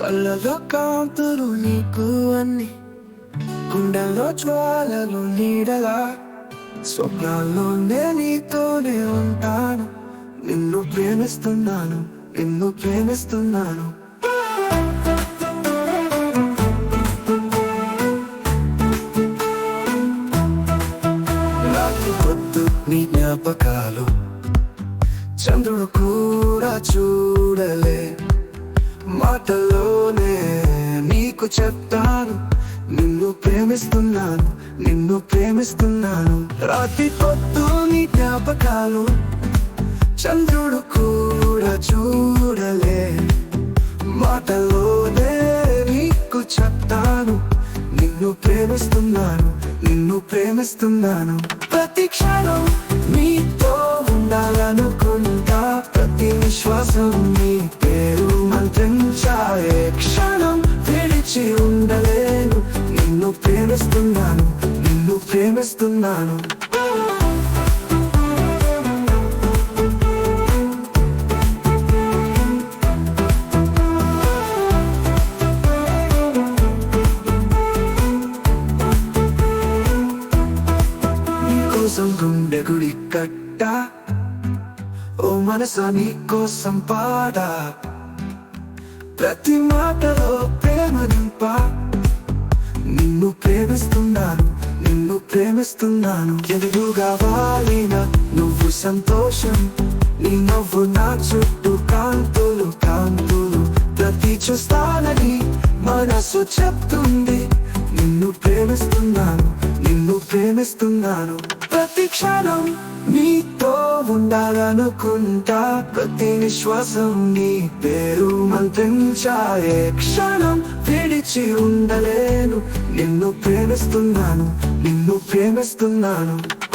కళ్ళలో కాంతులు నీకు అన్ని. గుండెల్లో జ్వాలలు నీడలా స్వప్నాల్లోనే నీతోనే ఉంటాను. నిన్ను ప్రేమిస్తున్నాను నిన్ను ప్రేమిస్తున్నాను. రాత్రి పొద్దు నీ జ్ఞాపకాలు. చంద్రుడు కూడా చూడలే. మాటలోనే నీకు చెప్తాను. నిన్ను ప్రేమిస్తున్నాను నిన్ను ప్రేమిస్తున్నాను. రాతి పొద్దు నీ జ్ఞాపకాలు చంద్రుడు కూడా చూడలే. మాటలోనే నీకు చెప్తాను. నిన్ను ప్రేమిస్తున్నాను నిన్ను ప్రేమిస్తున్నాను. ప్రతి క్షణం నీతో ఉండాలను ప్రేమిస్తున్నాను నిన్ను ప్రేమిస్తున్నాను. నీకోసం గుండె గుడి కట్ట ఓ మనసా నీకోసం పాట ప్రతి మాటలో ప్రేమ నింపా. నిన్ను ప్రేమిస్తున్నాను నిన్ను ప్రేమిస్తున్నాను. ఎదురుగా వాలిన నువ్వు సంతోషం నీ నవ్వు నా చుట్టూ కాంతులు కాంతులు ప్రతి చూస్తానని మనసు చెప్తుంది. నిన్ను ప్రేమిస్తున్నాను నిన్ను ప్రేమిస్తున్నాను. ప్రతి క్షణం నీతో ఉండాలనుకుంటా. ప్రతి విశ్వాసం నీ పేరు మంత్రించాయే క్షణం విడిచి ఉండలేను. నిన్ను ప్రేమిస్తున్నాను. నిన్ను ప్రేమిస్తున్నాను.